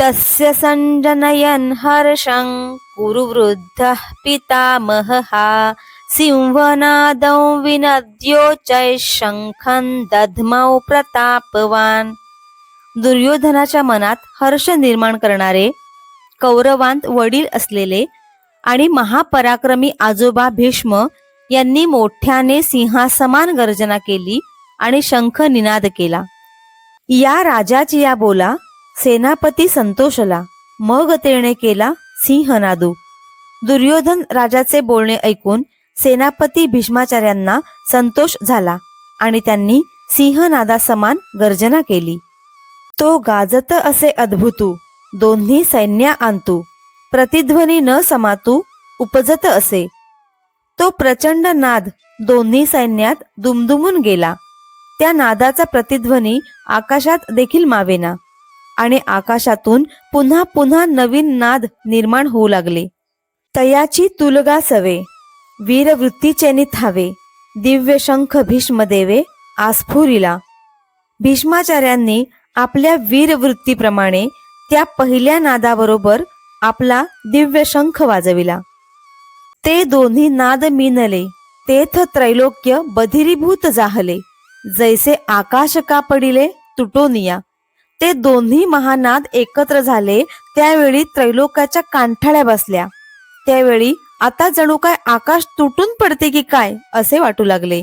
तस्य सञ्जनयन् हर्षं कुरुवृद्धः पितामहः। सिंहनादौ विनद्योच्चैः शङ्खं दध्मौ प्रतापवान। दुर्योधनाच्या मनात हर्ष निर्माण करणारे कौरवांत वडील असलेले आणि महापराक्रमी आजोबा भीष्म यांनी मोठ्याने सिंहासमान गर्जना केली आणि शंख निनाद केला. या राजाची या बोला सेनापती संतोषला. मग तेणे केला सिंहनादू. दुर्योधन राजाचे बोलणे ऐकून सेनापती भीष्माचार्यांना संतोष झाला आणि त्यांनी सिंहनादासमान गर्जना केली. तो गाजत असे अद्भुतू दोन्ही सैन्या आणतू प्रतिध्वनी न समातू उपजत असे. तो प्रचंड नाद दोन्ही सैन्यात दुमदुमून गेला. त्या नादाचा प्रतिध्वनी आकाशात देखील मावेना. आणि आकाशातून पुन्हा पुन्हा नवीन नाद निर्माण होऊ लागले. तयाची तुलगा सवे वीरवृत्तीचे निथावे दिव्य शंख भीष्म देवे आस्फुरिला. भीष्माचार्यांनी आपल्या वीरवृत्तीप्रमाणे त्या पहिल्या नादाबरोबर आपला दिव्य शंख वाजविला. ते दोन्ही नाद मिनले तेथ त्रैलोक्य बधिरीभूत जाहले जैसे आकाश का पडिले तुटोनिया. ते दोन्ही महानाद एकत्र झाले त्यावेळी त्रैलोकाच्या कांठाळ्या बसल्या. त्यावेळी आता जणू काय आकाश तुटून पडते की काय? असे वाटू लागले.